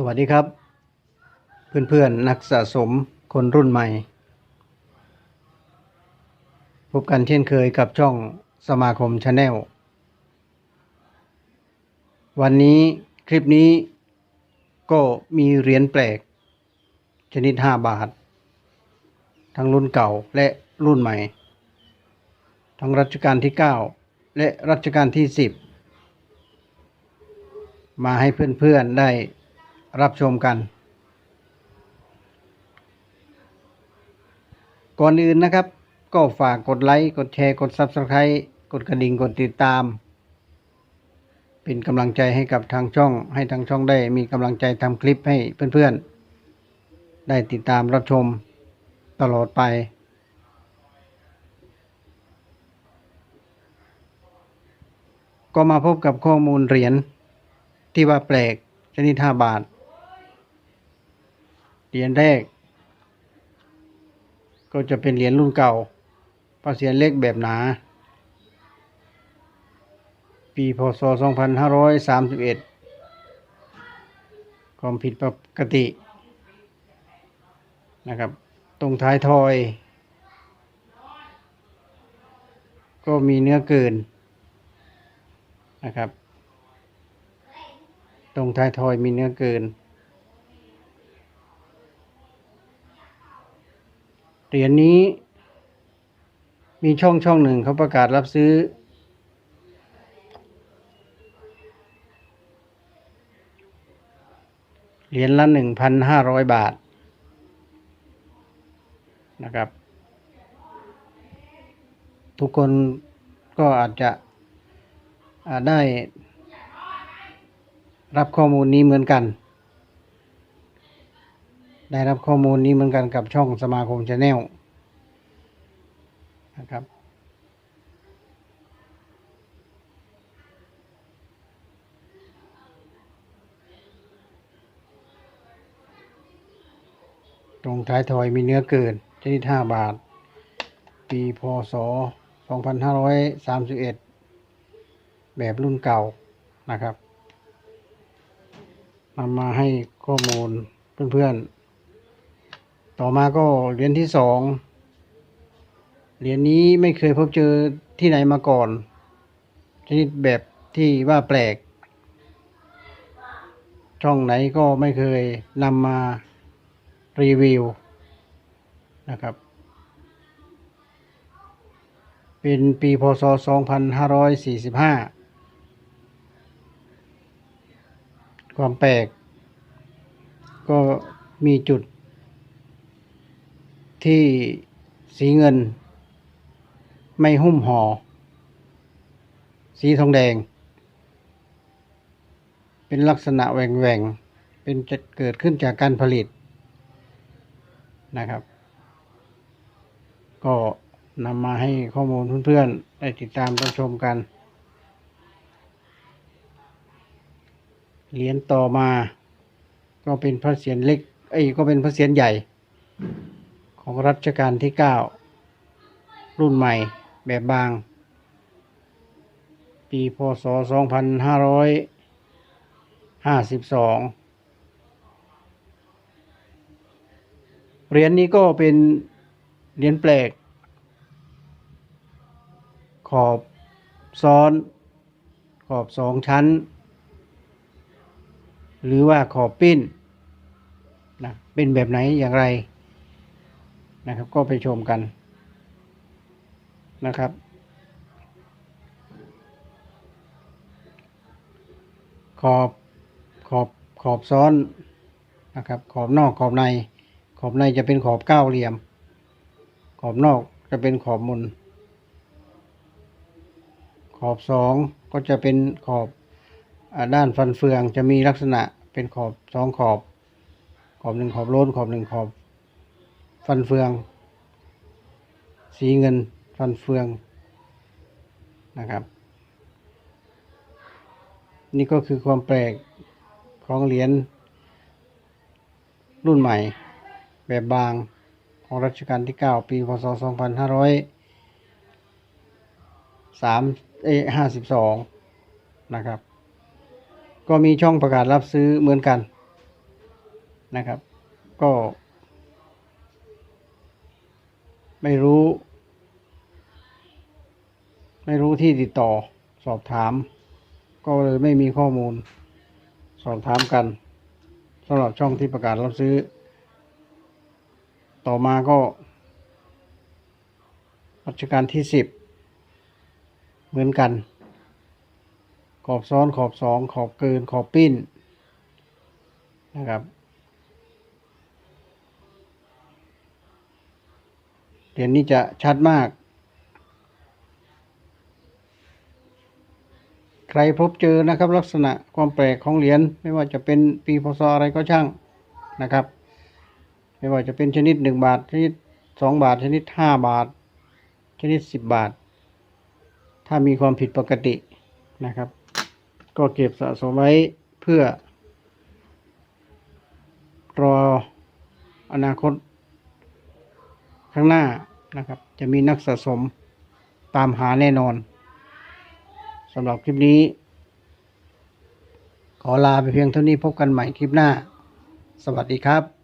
สวัสดีครับ เพื่อนๆ นักสะสมคนรุ่นใหม่ พบกันเช่นเคยกับช่องสมาคมชาแนลวันนี้คลิปนี้ก็มีเหรียญแปลก ชนิด 5 บาท ทั้งรุ่นเก่าและรุ่นใหม่ ทั้งรัชกาลที่ 9 และรัชกาลที่ 10 มาให้เพื่อนๆได้ รับชมกัน ก่อนอื่นนะครับ ก็ฝากกดไลค์กดแชร์กด Subscribe กดกระดิ่งกดติดตาม เป็นกำลังใจให้กับทางช่อง ให้ทางช่องได้มีกำลังใจทำคลิปให้เพื่อนๆ ได้ติดตามรับชมตลอดไป ก็มาพบกับข้อมูลเหรียญที่ว่าแปลกชนิด5บาท เหรียญแรก ก็จะเป็นเหรียญรุ่นเก่าภาษียนเล็กแบบหนา ปีพศ 2531 ความผิดปกตินะครับ ตรงท้ายทอย ก็มีเนื้อเกินนะครับ ตรงท้ายทอยมีเนื้อเกิน เหรียญนี้มีช่องช่องหนึ่งเขาประกาศรับซื้อ เหรียญละหนึ่งพันห้าร้อยบาทนะครับ ทุกคนก็อาจจะได้รับข้อมูลนี้เหมือนกัน ได้รับข้อมูลนี้เหมือนกันกับช่องสมาคมชาแนลนะครับ ตรงท้ายทอยมีเนื้อเกินชนิด5บาท ปีพศ2531แบบรุ่นเก่านะครับนำมาให้ข้อมูลเพื่อนๆ ต่อมาก็เหรียญที่สองเหรียญนี้ไม่เคยพบเจอที่ไหนมาก่อน ชนิดแบบที่ว่าแปลก ช่องไหนก็ไม่เคยนำมารีวิวนะครับ เป็นปีพศ 2545 ความแปลก ก็มีจุด ที่สีเงิน ไม่หุ้มหอ่อสีทองแดง เป็นลักษณะแหว่งแหวงๆเป็นจะเกิดขึ้นจากการผลิตนะครับ ก็นำมาให้ข้อมูลเพื่อนๆ ได้ติดตามรับชมกัน เหรียญต่อมา ก็เป็นพระเศียรเล็ก เอ้ย ก็เป็นพระเศียรใหญ่ ของรัชกาลที่เก้ารุ่นใหม่แบบบาง ปีพศสองพันห้าร้อยห้าสิบสองเหรียญนี้ก็เป็นเหรียญแปลก ขอบซ้อน ขอบสองชั้น หรือว่าขอบปิ้นนะเป็นแบบไหนอย่างไร นะครับ ก็ไปชมกันนะครับ ขอบขอบขอบซ้อนนะครับ ขอบนอกขอบใน ขอบในจะเป็นขอบเก้าเหลี่ยม ขอบนอกจะเป็นขอบมุนขอบสองก็จะเป็นขอบอด้านฟันเฟืองจะมีลักษณะเป็นขอบสองขอบ ขอบหนึ่งขอบโล้นขอบหนึ่งขอบ ฟันเฟือง สีเงินฟันเฟืองนะครับ นี่ก็คือความแปลกของเหรียญรุ่นใหม่ แบบบางของรัชกาลที่ 9 ปี พศ 2500สามเอห้าสิบสองนะครับ ก็มีช่องประกาศรับซื้อเหมือนกันนะครับ ก็ ไม่รู้ ไม่รู้ที่ติดต่อ สอบถาม ก็เลยไม่มีข้อมูล สอบถามกันสำหรับช่องที่ประกาศรับซื้อ ต่อมาก็รัชกาลที่สิบเหมือนกัน ขอบซ้อนขอบสองขอบเกินขอบปิ้นนะครับ เหรียญนี้จะชัดมาก ใครพบเจอนะครับ ลักษณะความแปลกของเหรียญไม่ว่าจะเป็นปีพศอะไรก็ช่างนะครับ ไม่ว่าจะเป็นชนิดหนึ่งบาท ชนิดสองบาท ชนิดห้าบาท ชนิดสิบบาท ถ้ามีความผิดปกตินะครับ ก็เก็บสะสมไว้เพื่อรออนาคต ข้างหน้านะครับ จะมีนักสะสมตามหาแน่นอนสำหรับคลิปนี้ ขอลาไปเพียงเท่านี้พบกันใหม่คลิปหน้า สวัสดีครับ